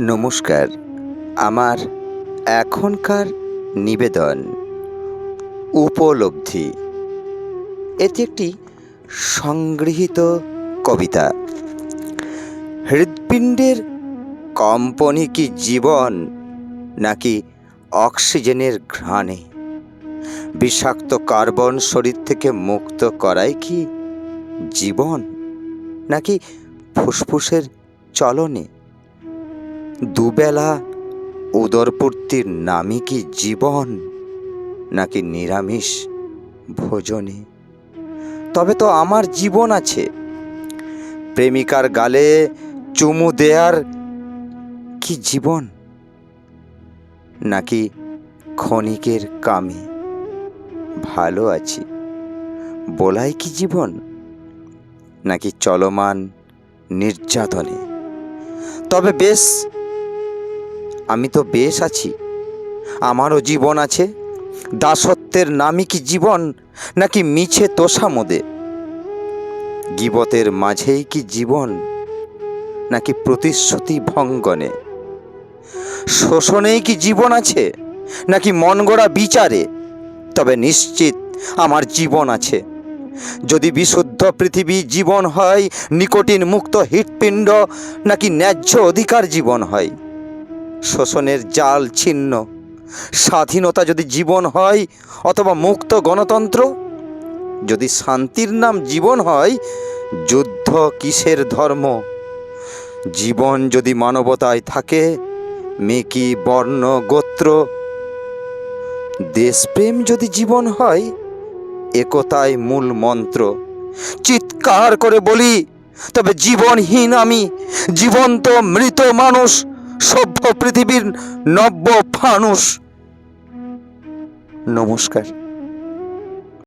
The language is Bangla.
নমস্কার। আমার এখনকার নিবেদন উপলব্ধি। এটি একটি সংগৃহীত কবিতা। হৃৎপিণ্ডের কম্পনই কি জীবন, নাকি অক্সিজেনের ঘ্রাণে? বিষাক্ত কার্বন শরীর থেকে মুক্ত করাই কি জীবন, নাকি ফুসফুসের চলনে? দুবেলা উদরপূর্তির নামই কি জীবন, নাকি নিরামিষ ভোজনে? তবে তো আমার জীবন আছে। প্রেমিকার গালে চুমু দেয়ার কি জীবন, নাকি ক্ষণিকের কামে ভালো আছি বলাই কি জীবন, নাকি চলমান নির্যাতনে? তবে বেশ আমি তো বেশ আছি। আমারও জীবন আছে। দাসত্বের নামই কি জীবন, নাকি মিছে তোষামোদে? গিবতের মাঝেই কি জীবন, নাকি প্রতিশ্রুতি ভঙ্গনে? শোষণেই কি জীবন আছে, নাকি মন গড়া বিচারে? তবে নিশ্চিত আমার জীবন আছে। যদি বিশুদ্ধ পৃথিবী জীবন হয়, নিকোটিন মুক্ত হৃৎপিণ্ড, নাকি ন্যায্য অধিকার জীবন হয়? শোষণের জাল ছিন্ন। স্বাধীনতা যদি জীবন হয় অথবা মুক্ত গণতন্ত্র, যদি শান্তির নাম জীবন হয়, যুদ্ধ কিসের ধর্ম? জীবন যদি মানবতায় থাকে মেকি বর্ণ, গোত্র? দেশপ্রেম যদি জীবন হয় একতায় মূল মন্ত্র। চিৎকার করে বলি, তবে জীবনহীন আমি, জীবন্ত মৃত মানুষ সভ্য পৃথিবীর নব্য ফানুষ নমস্কার।